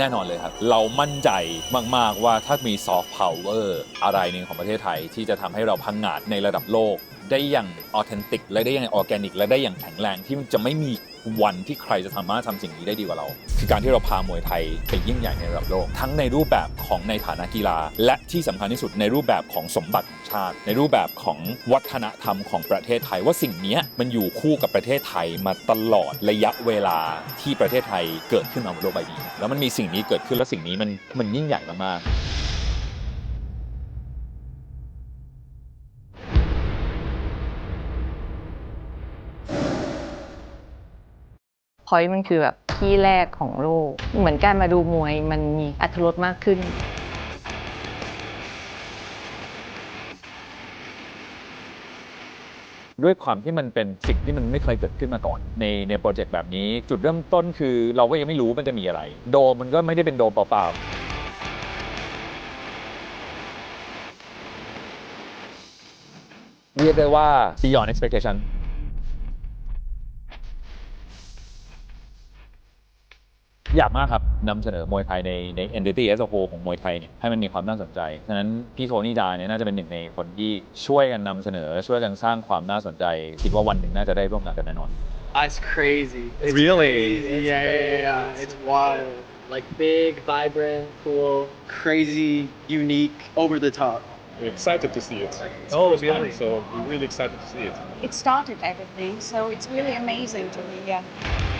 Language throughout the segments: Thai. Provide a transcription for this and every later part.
แน่นอนเลยครับ เรามั่นใจมาก ๆ ว่าถ้ามีซอฟต์พาวเวอร์อะไรหนึ่งของประเทศไทย ที่จะทำให้เราพังงาดในระดับโลก ได้อย่างออเทนติกและได้อย่างออร์แกนิก และได้อย่างแข็งแรงที่จะไม่มี วันที่ใครจะสามารถทำสิ่งนี้ได้ดีกว่าเรา คือการที่เราพามวยไทยไปยิ่งใหญ่ในระดับโลก ทั้งในรูปแบบของในฐานะกีฬา และที่สำคัญที่สุดในรูปแบบของสมบัติของชาติ ในรูปแบบของวัฒนธรรมของประเทศไทย ว่าสิ่งนี้มันอยู่คู่กับประเทศไทยมาตลอดระยะเวลาที่ประเทศไทยเกิดขึ้นมาบนโลกใบนี้แล้วมันมีสิ่งนี้เกิดขึ้นแล้วสิ่งนี้มันมันยิ่งใหญ่มากๆ พอยมันคือแบบที่แรกของโลก เหมือนการมาดูมวยมันมีอรรถรสมากขึ้น ด้วยความที่มันเป็นสิ่งที่มันไม่เคยเกิดขึ้นมาก่อน ในในโปรเจกต์แบบนี้ จุดเริ่มต้นคือเราก็ยังไม่รู้มันจะมีอะไร โดมมันก็ไม่ได้เป็นโดมเปล่าๆเรียกได้ว่า beyond expectation อยากมากครับนำเสนอมวยไทยในใน entity as a whole ของมวยไทยเนี่ยให้มันมีความน่าสนใจ ฉะนั้นพี่โทนี่ดาเนี่ยน่าจะเป็นหนึ่งในคนที่ช่วยกันนำเสนอช่วยกันสร้างความน่าสนใจ คิดว่าวันหนึ่งน่าจะได้ร่วมงานกันแน่นอน It's crazy. It's Really? crazy. Yeah, yeah, yeah. It's wild. Like big, vibrant, cool, crazy, unique, over the top. We're excited to see it. It's Oh, first time, really? so we're really excited to see it. it started everything. So it's really amazing to me. Yeah.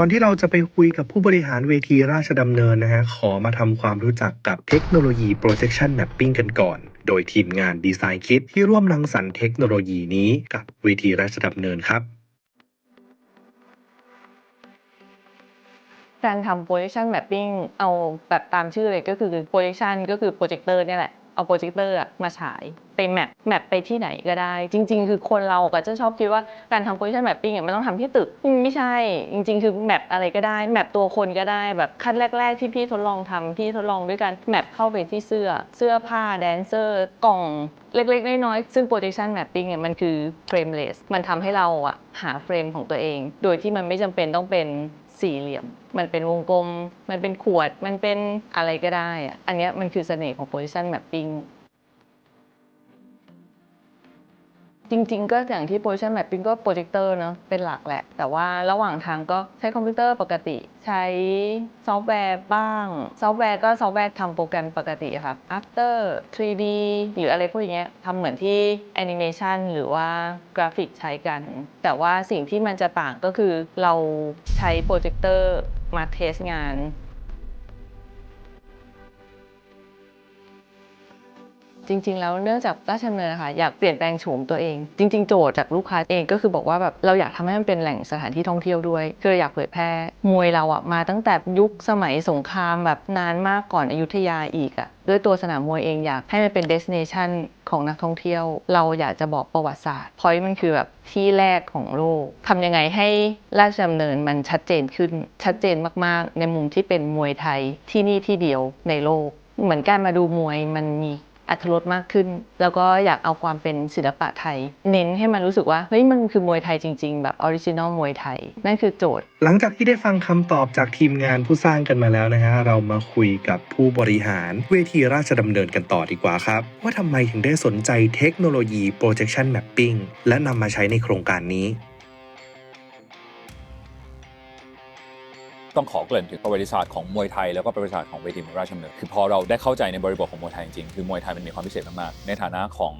ก่อนที่เราจะไปคุยกับผู้บริหารเวทีราชดำเนินนะฮะ ขอมาทำความรู้จักกับเทคโนโลยี projection mapping กันก่อน โดยทีมงานดีไซน์คิดที่ร่วมรังสรรค์เทคโนโลยีนี้กับเวทีราชดำเนินครับ การทำ projection mapping เอาแบบตามชื่อเลยก็คือ projection ก็คือ projector เนี่ยแหละ เอา projector อะมาฉายไปแมปแมปไปที่ไหนก็ได้ จริง ๆ คือคนเราก็จะชอบคิดว่าการทำ projection mapping มันต้องทำที่ตึกไม่ใช่ จริง ๆ คือแมปอะไรก็ได้ แมปตัวคนก็ได้แบบขั้นแรก ๆ ที่พี่ทดลองทำพี่ทดลองด้วยการแมปเข้าไปที่เสื้อ เสื้อผ้าแดนเซอร์ กล่องเล็ก ๆ น้อยๆซึ่ง projection mapping เนี่ยมันคือ frameless มันทำให้เราอะหาเฟรมของตัวเอง โดยที่มันไม่จำเป็นต้องเป็น สี่เหลี่ยม มันเป็นวงกลม มันเป็นขวด มันเป็นอะไรก็ได้อะอันเนี้ยมันคือเสน่ห์ของ position mapping จริง ๆ ก็อย่างที่ position mapping ก็โปรเจคเตอร์เนาะเป็นหลักแหละ แต่ว่าระหว่างทางก็ใช้คอมพิวเตอร์ปกติ ใช้ซอฟต์แวร์บ้าง ซอฟต์แวร์ก็ซอฟต์แวร์ทำโปรแกรมปกติอะค่ะ After 3D หรืออะไรพวกอย่างเงี้ยทำเหมือนที่แอนิเมชันหรือว่ากราฟิกใช้กัน แต่ว่าสิ่งที่มันจะต่างก็คือเราใช้โปรเจคเตอร์มาเทสงาน จริง ๆ แล้วเนื่องจากราชดำเนินนะคะอยากเปลี่ยนแปลงโฉมตัวเอง จริง ๆ โจทย์จากลูกค้าเองก็คือบอกว่าแบบเราอยากทำให้มันเป็นแหล่งสถานที่ท่องเที่ยวด้วยคือเราอยากเผยแพร่มวยเราอะมาตั้งแต่ยุคสมัยสงครามแบบนานมากก่อนอยุธยาอีกอะด้วยตัวสนามมวยเองอยากให้มันเป็นเดสเนชันของนักท่องเที่ยว เราอยากจะบอกประวัติศาสตร์พอยมันคือแบบที่แรกของโลกทำยังไงให้ราชดำเนินมันชัดเจนขึ้นชัดเจนมากๆ ในมุมที่เป็นมวยไทยที่นี่ที่เดียวในโลก เหมือนการมาดูมวยมันมี อัตรสมากขึ้น แล้วก็อยากเอาความเป็นศิลปะไทย เน้นให้มันรู้สึกว่าเฮ้ยมันคือมวยไทยจริง ๆ แบบออริจินอลมวยไทย นั่นคือโจทย์ หลังจากที่ได้ฟังคำตอบจากทีมงานผู้สร้างกันมาแล้วนะฮะเรามาคุยกับผู้บริหารเวทีราชดำเนินกันต่อดีกว่าครับ ว่าทำไมถึงได้สนใจเทคโนโลยี projection mapping และนำมาใช้ในโครงการนี้ ต้องขอเกริ่นถึงประวัติศาสตร์ของมวยไทยแล้วก็ประวัติศาสตร์ของเวทีมวยราชดำเนินคือพอเราได้เข้าใจในบริบทของมวยไทยจริงๆคือมวยไทยมันมีความพิเศษมากๆในฐานะของ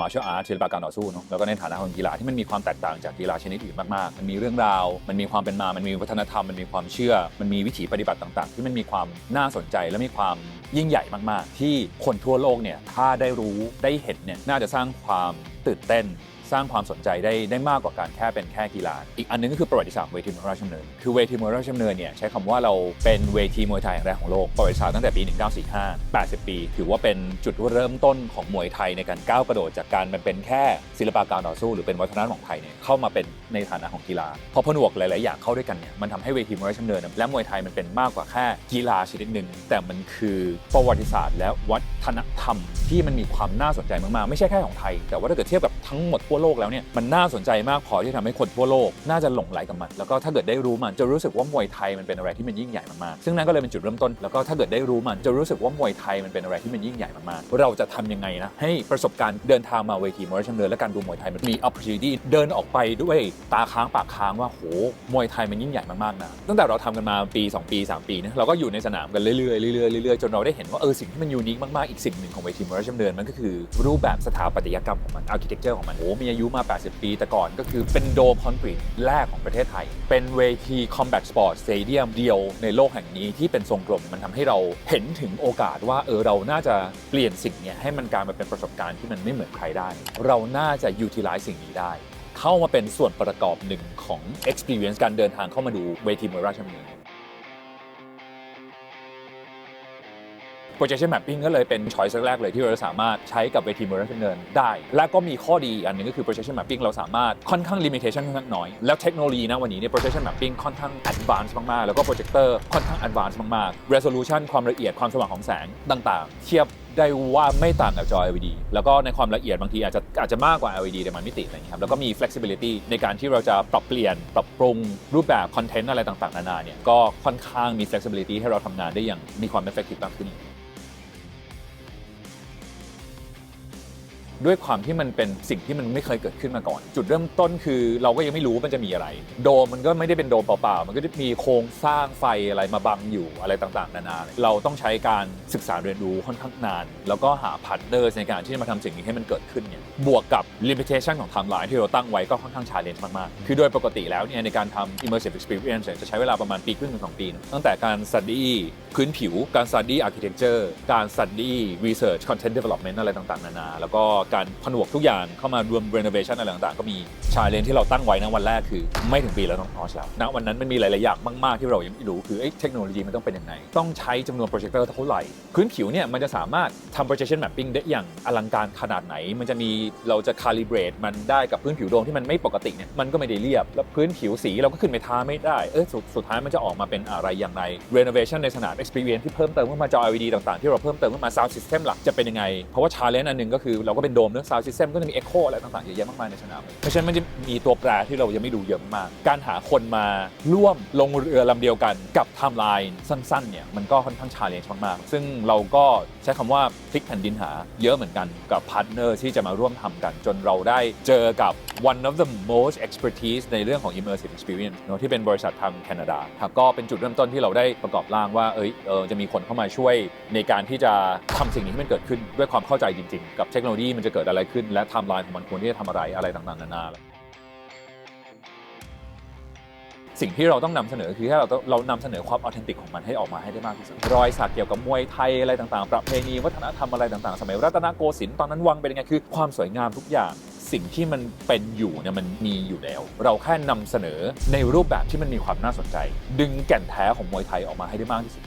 มาร์ชัลอาร์ตศิลปะการต่อสู้เนอะแล้วก็ในฐานะของกีฬาที่มันมีความแตกต่างจากกีฬาชนิดอื่นมากๆ มันมีเรื่องราว มันมีความเป็นมา มันมีวัฒนธรรม มันมีความเชื่อ มันมีวิถีปฏิบัติต่าง ๆ ที่มันมีความน่าสนใจและมีความยิ่งใหญ่มากๆ ที่คนทั่วโลกเนี่ยถ้าได้รู้ได้เห็นเนี่ยน่าจะสร้างความตื่นเต้น สร้างความสนใจได้ได้มากกว่าการแค่เป็นแค่กีฬา อีกอันนึงก็คือประวัติศาสตร์เวทีมวยราชดำเนิน คือเวทีมวยราชดำเนินเนี่ยใช้คำว่าเราเป็นเวทีมวยไทยแห่งแรกของโลกประวัติศาสตร์ตั้งแต่ปี 1945 80 ปี ถือว่าเป็นจุดเริ่มต้นของมวยไทยในการก้าวกระโดดจากการมันเป็นแค่ศิลปะการต่อสู้หรือเป็นวัฒนธรรมของไทยเนี่ยเข้ามาเป็น ในฐานะของกีฬาพอผนวกหลาย ๆ อย่างเข้าด้วยกันเนี่ยมันทำให้เวทีมวยราชดำเนิน และมวยไทยมันเป็นมากกว่าแค่กีฬาชนิดหนึ่งแต่มันคือประวัติศาสตร์ และวัฒนธรรมที่มันมีความน่าสนใจมาก ๆ ไม่ใช่แค่ของไทย แต่ว่าถ้าเกิดเทียบกับทั้งหมดทั่วโลกแล้วเนี่ยมันน่าสนใจมากพอที่ทำให้คนทั่วโลก น่าจะหลงไหลกับมัน แล้วก็ถ้าเกิดได้รู้มันจะรู้สึกว่ามวยไทยมันเป็นอะไรที่มันยิ่งใหญ่มาก ๆ ซึ่งนั่นก็เลยเป็นจุดเริ่มต้น แล้วก็ถ้าเกิดได้รู้มันจะรู้สึกว่ามวยไทยมันเป็นอะไรที่มันยิ่งใหญ่มากๆเราจะทำยังไงนะให้ประสบการณ์เดินทางมาเวทีมวยราชดำเนินและการดูมวยไทยมันมี opportunity เดินออกไปด้วยตาค้างปากค้างว่าโหมวยไทยมันยิ่งใหญ่มากๆนะตั้งแต่เราทำกันมาปี 2 ปี 3 ปีนะเราก็อยู่ในสนามกันเรื่อยๆเรื่อยๆเรื่อยๆจนเราได้เห็นว่าเออสิ่งที่มันยูนิคมากๆอีกสิ่งหนึ่งของเวทีมวยราชดำเนินมันก็คือรูปแบบสถาปัตยกรรมของมัน architecture ของมันโอ้มีอายุมา 80 ปี แต่ก่อนก็คือเป็นโดมคอนกรีตแรกของประเทศไทย เป็นเวที combat sport stadium เดียวในโลกแห่งนี้ที่เป็นทรงกลมมันทำให้เราเห็นถึงโอกาสว่าเออเราน่าจะเปลี่ยนสิ่งเนี้ยให้มันกลายมาเป็นประสบการณ์ที่มันไม่เหมือนใครได้ เราน่าจะ utilize สิ่งนี้ได้ เข้ามาเป็นส่วนประกอบหนึ่งของ experience การเดินทางเข้ามาดูเวทีมวยราชดำเนิน projection mapping ก็เลยเป็น choice แรกเลยที่เราสามารถใช้กับเวทีมวยราชดำเนินได้ และก็มีข้อดีอันหนึงก็คือ projection mapping เราสามารถค่อนข้าง limitation ค่อนข้างน้อย แล้วเทคโนโลยีนะวันนี้เนี่ย projection mapping ค่อนข้าง advanced มากๆ แล้วก็ projector ค่อนข้าง advanced มากๆ resolution ความละเอียดความสว่างของแสงต่างๆ เทียบ ได้ว่าไม่ต่างกับจอ LED แล้วก็ในความละเอียดบางทีอาจจะอาจจะมากกว่า LED ในมันมิติอะไรอย่างเงี้ยครับแล้วก็มี flexibility ในการที่เราจะปรับเปลี่ยน ปรับปรุงรูปแบบคอนเทนต์อะไรต่างๆ นานาเนี่ยก็ค่อนข้างมี flexibility ให้เราทำงานได้อย่างมีความ effective มากขึ้น ด้วยความที่มันเป็นสิ่งที่มันไม่เคยเกิดขึ้นมาก่อน จุดเริ่มต้นคือเราก็ยังไม่รู้ว่ามันจะมีอะไร โดมมันก็ไม่ได้เป็นโดมเปล่าๆ มันก็จะมีโครงสร้างไฟอะไรมาบังอยู่อะไรต่างๆ นานา เราต้องใช้การศึกษาเรียนรู้ค่อนข้างนาน แล้วก็หาพาร์ทเนอร์ในการที่จะมาทำสิ่งนี้ให้มันเกิดขึ้นเนี่ยบวกกับ limitation ของ timeline ที่เราตั้งไว้ก็ค่อนข้าง challenge มากๆ คือโดยปกติแล้วเนี่ยในการทำ immersive experience จะใช้เวลาประมาณปีครึ่งถึงสองปีนะตั้งแต่การ study พื้นผิว การ study architecture การ study research content development อะไรต่างๆ นานา แล้วก็การผนวกทุกอย่างเข้ามารวม renovation อะไรต่างๆ ก็มี challenge ที่เราตั้งไว้นะวันแรกคือไม่ถึงปีแล้วต้อง launch แล้วณวันนั้นมันมีหลายๆอย่างมากๆที่เรายังไม่รู้คือเทคโนโลยีมันต้องเป็นยังไง ต้องใช้จำนวนโปรเจคเตอร์เท่าไหร่ พื้นผิวเนี่ยมันจะสามารถทำ projection mapping ได้อย่างอลังการขนาดไหน มันจะมีเราจะ calibrate มันได้กับพื้นผิวโดมที่มันไม่ปกติเนี่ยมันก็ไม่ได้เรียบ แล้วพื้นผิวสีเราก็ขึ้นไปทาไม่ได้เออสุดสุดท้ายมันจะออกมาเป็นอะไรอย่างไร renovation ในสนาม experience ที่เพิ่มเติมขึ้นมาจอ LED ต่างๆ ที่เราเพิ่มเติมขึ้นมา sound system หลักจะเป็นยังไงเพราะว่า challenge อันหนึงก็คือเราก็เป็นโดมเนอะ sound system ก็จะมี echo อะไรต่างๆเยอะแยะมากมายในสนามเพราะฉะนั้นมันจะมีตัวแปรที่เรายังไม่ดูเยอะมาก การหาคนมาร่วมลงเรือลำเดียวกันกับ timeline สั้นๆเนี่ยมันก็ค่อนข้าง challenge มากๆซึ่งเราก็ใช้คำว่าพลิกแผ่นดินหาเยอะเหมือนกันกับพาร์ทเนอร์ที่จะมาร่วมทำกัน จนเราได้เจอกับ one of the most expertise ในเรื่องของ immersive experience เนะที่เป็นบริษัททางแคนาดาครับก็เป็นจุดเริ่มต้นที่เราได้ประกอบร่างว่าเอ้ยเออจะมีคนเข้ามาช่วยในการที่จะทำสิ่งนี้ให้มันเกิดขึ้นด้วยความเข้าใจจริง ๆ กับเทคโนโลยีมันจะเกิดอะไรขึ้น และไทม์ไลน์ของมันควรที่จะทำอะไรอะไรต่างๆนานาสิ่งที่เราต้องนำเสนอคือให้เราเรานำเสนอความออเทนติกของมันให้ออกมาให้ได้มากที่สุดรอยสักเกี่ยวกับมวยไทยอะไรต่างๆ ประเพณีวัฒนธรรมอะไรต่างๆ สมัยรัตนโกสินทร์ตอนนั้นวังเป็นยังไงคือความสวยงามทุกอย่าง สิ่งที่มันเป็นอยู่เนี่ยมันมีอยู่แล้ว เราแค่นำเสนอในรูปแบบที่มันมีความน่าสนใจ ดึงแก่นแท้ของมวยไทยออกมาให้ได้มากที่สุด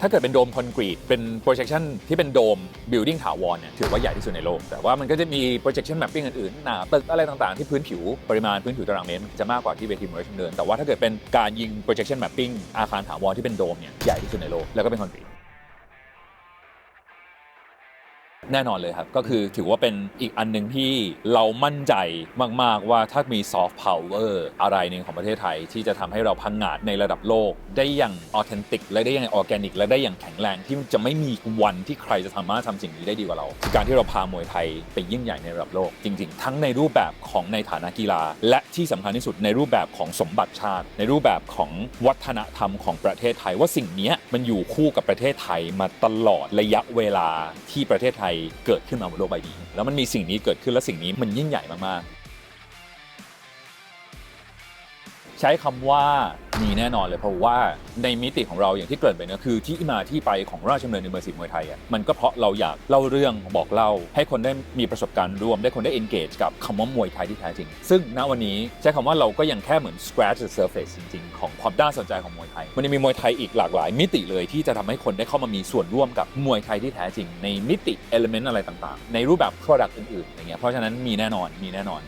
ถ้าเกิดเป็นโดมคอนกรีตเป็น projection ที่เป็นโดม building ถาวรเนี่ยถือว่าใหญ่ที่สุดในโลก แต่ว่ามันก็จะมี projection mapping อื่นๆหนาตึกอะไรต่างๆ ที่พื้นผิวปริมาณพื้นผิวตารางเมตรจะมากกว่าที่เวทีมวยเดินแต่ว่าถ้าเกิดเป็นการยิง projection mapping อาคารถาวรที่เป็นโดมเนี่ยใหญ่ที่สุดในโลกแล้วก็เป็นคอนกรีต แน่นอนเลยครับ ก็คือถือว่าเป็นอีกอันหนึ่งที่เรามั่นใจมาก ๆ ว่าถ้ามีซอฟต์พาวเวอร์อะไรหนึ่งของประเทศไทย ที่จะทำให้เราพังงาดในระดับโลก ได้อย่างออเทนติกและได้อย่างออร์แกนิก และได้อย่างแข็งแรงที่จะไม่มีวันที่ใครจะสามารถทำสิ่งนี้ได้ดีกว่าเราคือการที่เราพามวยไทยไปยิ่งใหญ่ในระดับโลก จริง ๆ ทั้งในรูปแบบของในฐานะกีฬา และที่สำคัญที่สุดในรูปแบบของสมบัติชาติ ในรูปแบบของวัฒนธรรมของประเทศไทย ว่าสิ่งนี้มันอยู่คู่กับประเทศไทยมาตลอดระยะเวลาที่ประเทศไทยเกิดขึ้นมาบนโลกใบนี้ แล้วมันมีสิ่งนี้เกิดขึ้นและสิ่งนี้มันยิ่งใหญ่มากๆ ใช้คำว่ามีแน่นอนเลยเพราะว่าในมิติของเราอย่างที่เกริ่นไปนะคือที่มาที่ไปของราชดำเนินอิมเมอร์ซีมวยไทยอะมันก็เพราะเราอยากเล่าเรื่องบอกเล่า ให้คนได้มีประสบการณ์ร่วมได้คนได้ engage กับคำว่ามวยไทยที่แท้จริง ซึ่งณวันนี้ใช้คำว่าเราก็ยังแค่เหมือน scratch the surface จริงๆ ของความน่าสนใจของมวยไทย มันยังมีมวยไทยอีกหลากหลาย มิติเลยที่จะทำให้คนได้เข้ามามีส่วนร่วมกับมวยไทยที่แท้จริง ในมิติ element อะไรต่างๆ ในรูปแบบ product อื่นๆอย่างเงี้ยเพราะฉะนั้นมีแน่นอนมีแน่นอน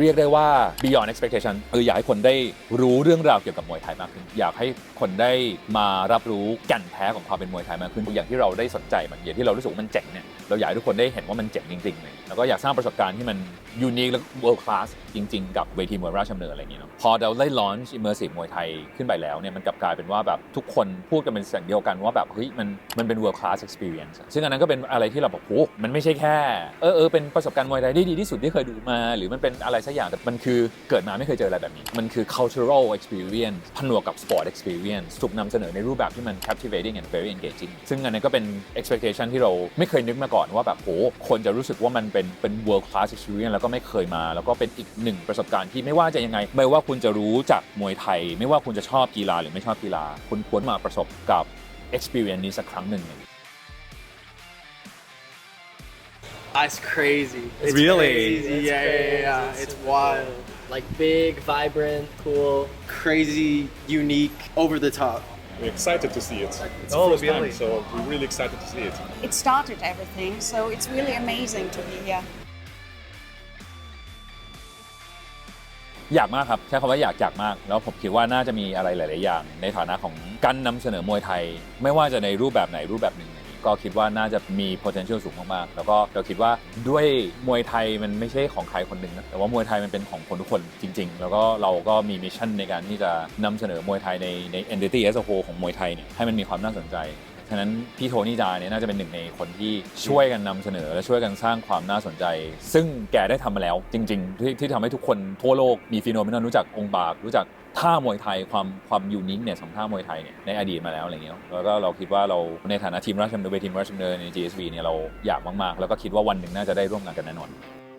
เรียกได้ว่า beyond expectation เอออยากให้คนได้รู้เรื่องราวเกี่ยวกับมวยไทยมากขึ้น อยากให้คนได้มารับรู้แก่นแท้ของความเป็นมวยไทยมากขึ้น อย่างที่เราได้สนใจมันอย่างที่เรารู้สึกว่ามันเจ๋งเนี่ย เราอยากให้ทุกคนได้เห็นว่ามันเจ๋งจริงๆเลยแล้วก็อยากสร้างประสบการณ์ที่มัน unique และ world class จริง ๆ กับเวทีมวยราชดำเนินอะไรอย่างเงี้ยเนาะพอเราได้ launch immersive มวยไทยขึ้นไปแล้วเนี่ยมันกลับกลายเป็นว่าแบบทุกคนพูดกันเป็นเสียงเดียวกันว่าแบบเฮ้ยมันมันเป็น world class experience อะซึ่งอันนั้นก็เป็นอะไรที่เราบอกโอ้มันไม่ใช่แค่เออเออเป็นประสบการณ์มวยไทยที่ดีที่สุดที่เคยดูมา หรือมันเป็นอะไรสักอย่างแต่มันคือเกิดมาไม่เคยเจออะไรแบบนี้ มันคือ cultural experience ผนวกกับ sport experience ถูกนำเสนอในรูปแบบที่มัน captivating and very engaging ซึ่งอันนั้นก็เป็น expectation ที่เราไม่เคยนึกมาก่อนว่าแบบโหคนจะรู้สึกว่ามันเป็นเป็น world class experience แล้วก็ไม่เคยมา แล้วก็เป็นอีกหนึ่งประสบการณ์ที่ไม่ว่าจะยังไง ไม่ว่าคุณจะรู้จักมวยไทย ไม่ว่าคุณจะชอบกีฬาหรือไม่ชอบกีฬา คุณควรมาประสบกับ experience นี้สักครั้งหนึ่ง It's crazy. It's Really? Crazy. Yeah, yeah, yeah, yeah. It's wild. Like big, vibrant, cool, crazy, unique, over the top. We're excited to see it. It's Oh, the first really? time, so we're really excited to see it. It started everything, so it's really amazing to be here. อยากมากครับใช้คำว่าอยากอยากมาก แล้วผมคิดว่าน่าจะมีอะไรหลาย ๆ อย่าง ในฐานะของการนำเสนอมวยไทย ไม่ว่าจะในรูปแบบไหนรูปแบบหนึ่ง ก็คิดว่าน่าจะมี potential สูงมากๆ แล้วก็เราคิดว่าด้วยมวยไทยมันไม่ใช่ของใครคนหนึ่งนะแต่ว่ามวยไทยมันเป็นของคนทุกคนจริง ๆ แล้วก็เราก็มีมิชชั่นในการที่จะนำเสนอมวยไทยในใน entity as a whole ของมวยไทยเนี่ยให้มันมีความน่าสนใจ ฉะนั้นพี่โทนี่จาเนี่ยน่าจะเป็นหนึ่งในคนที่ช่วยกันนำเสนอ และช่วยกันสร้างความน่าสนใจ ซึ่งแกได้ทำมาแล้ว จริง ๆ ที่ที่ทำให้ทุกคนทั่วโลกมีฟีโนเมนอนรู้จักองค์บากรู้จักท่ามวยไทยความความยูนิคเนี่ยของท่ามวยไทยเนี่ยในอดีตมาแล้วอะไรเงี้ยแล้วก็เราคิดว่าเราในฐานะทีมราชดำเนินเวทีมราชดำเนินใน GSV เนี่ยเราอยากมากๆ แล้วก็คิดว่าวันหนึ่งน่าจะได้ร่วมงานกันแน่นอน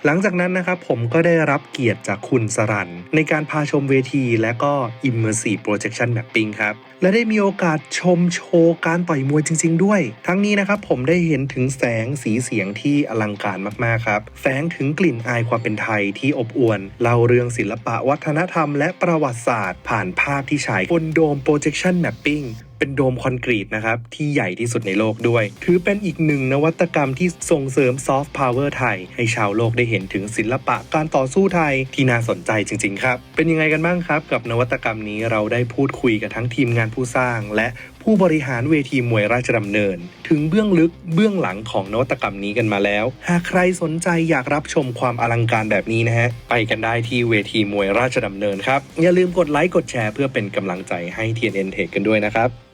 หลังจากนั้นนะครับผมก็ได้รับเกียรติจากคุณสรัน ในการพาชมเวทีและก็ Immersive Projection Mapping ครับ และได้มีโอกาสชมโชว์การต่อยมวยจริง ๆ ด้วย ทั้งนี้นะครับผมได้เห็นถึงแสงสีเสียงที่อลังการมากๆครับแฝงถึงกลิ่นอายความเป็นไทยที่อบอวลเล่าเรื่องศิลปะวัฒนธรรมและประวัติศาสตร์ ผ่านภาพที่ฉายบนโดม Projection Mapping เป็นโดมคอนกรีตนะครับที่ใหญ่ที่สุดในโลกด้วย ถือเป็นอีกหนึ่งนวัตกรรมที่ส่งเสริมซอฟต์พาวเวอร์ไทย ให้ชาวโลกได้เห็นถึงศิลปะการต่อสู้ไทยที่น่าสนใจจริง ๆ ครับ เป็นยังไงกันบ้างครับ กับนวัตกรรมนี้เราได้พูดคุยกับทั้งทีมงานผู้สร้าง และผู้บริหารเวทีมวยราชดำเนิน ถึงเบื้องลึกเบื้องหลังของนวัตกรรมนี้กันมาแล้ว หากใครสนใจอยากรับชมความอลังการแบบนี้นะฮะไปกันได้ที่เวทีมวยราชดำเนินครับอย่าลืมกดไลค์กดแชร์เพื่อเป็นกำลังใจให้ TNN Tech กันด้วยนะครับ